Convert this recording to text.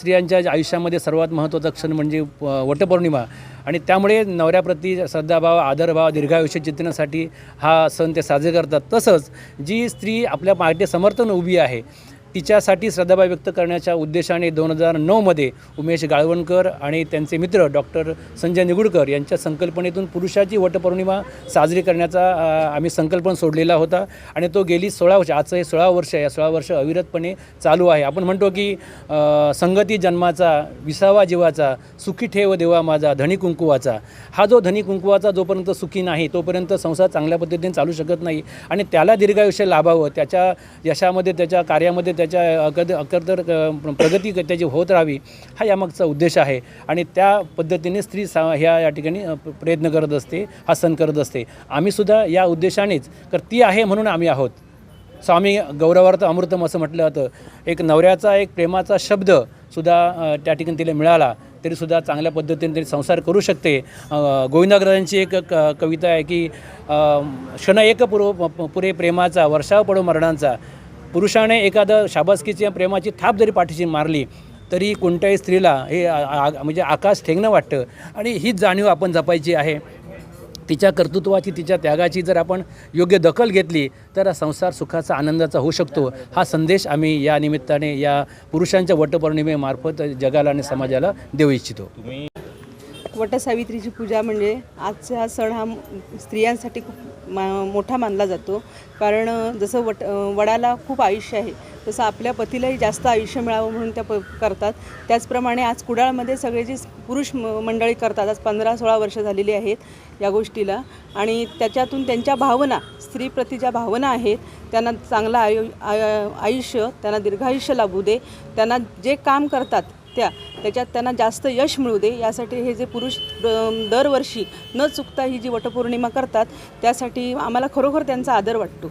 स्त्रियांच्या आयुष्यामध्ये सर्वात महत्त्वाचा क्षण म्हणजे वटपौर्णिमा. आणि त्यामुळे नवऱ्याप्रती श्रद्धाभाव आदरभाव दीर्घायुष्य चिंतनासाठी हा सण ते साजरे करतात. तसंच जी स्त्री आपल्या पार्टी समर्थन उभी आहे तिच्यासाठी श्रद्धाभाव व्यक्त करण्याच्या उद्देशाने दोन हजार नऊमध्ये उमेश गाळवणकर आणि त्यांचे मित्र डॉक्टर संजय निगुडकर यांच्या संकल्पनेतून पुरुषाची वटपौर्णिमा साजरी करण्याचा आम्ही संकल्पन सोडलेला होता. आणि तो गेली सोळा वर्ष आजचं हे सोळा वर्ष आहे. या सोळा वर्ष अविरतपणे चालू आहे. आपण म्हणतो की संगती जन्माचा विसावा जीवाचा सुखी ठेव देवा माझा धनी कुंकुवाचा. हा जो धनी कुंकुवाचा जोपर्यंत सुखी नाही तोपर्यंत संसार चांगल्या पद्धतीने चालू शकत नाही. आणि त्याला दीर्घायुष्य लाभावं त्याच्या यशामध्ये त्याच्या कार्यामध्ये त्याच्या अकद अकरदर प्रगती त्याची होत राहावी हा यामागचा उद्देश आहे. आणि त्या पद्धतीने स्त्री सा ह्या या ठिकाणी प्रयत्न करत असते हा सण करत असते. आम्हीसुद्धा या उद्देशानेच तर ती आहे म्हणून आम्ही आहोत. स्वामी गौरवार्थ अमृतम असं म्हटलं जातं. एक नवऱ्याचा एक प्रेमाचा शब्द सुद्धा त्या ठिकाणी तिला मिळाला तरीसुद्धा चांगल्या पद्धतीने तरी संसार करू शकते. गोविंदाग्रजांची एक क कविता आहे की क्षण एक पुरो पुरे प्रेमाचा वर्षाव पडो मरणांचा. पुरुषाने एखादं शाबासकीची प्रेमाची थाप जरी पाठीशी मारली तरी कोणत्याही स्त्रीला हे म्हणजे आकाश ठेंगणं वाटतं. आणि हीच जाणीव आपण जपायची आहे. तिच्या कर्तृत्वाची तिच्या त्यागाची जर आपण योग्य दखल घेतली तर हा संसार सुखाचा आनंदाचा होऊ शकतो. हा संदेश आम्ही या निमित्ताने या पुरुषांच्या वटपौर्णिमेमार्फत जगाला आणि समाजाला देऊ इच्छितो. वटसावित्रीची पूजा म्हणजे आजचा हा सण हा स्त्रियांसाठी खूप मा मोठा मानला जातो. कारण जसं वट वडाला खूप आयुष्य आहे तसं आपल्या पतीलाही जास्त आयुष्य मिळावं म्हणून त्या प करतात. त्याचप्रमाणे आज कुडाळमध्ये सगळे जे पुरुष म मंडळी करतात आज पंधरा सोळा वर्ष झालेली आहेत या गोष्टीला. आणि त्याच्यातून त्यांच्या भावना स्त्रीप्रती ज्या भावना आहेत त्यांना चांगलं आयु आय- आयुष्य त्यांना दीर्घायुष्य लाभू दे. त्यांना जे काम करतात त्या त्याच्यात त्यांना जास्त यश मिळू दे. यासाठी हे जे पुरुष दरवर्षी न चुकता ही जी वटपौर्णिमा करतात त्यासाठी आम्हाला खरोखर त्यांचा आदर वाटतो.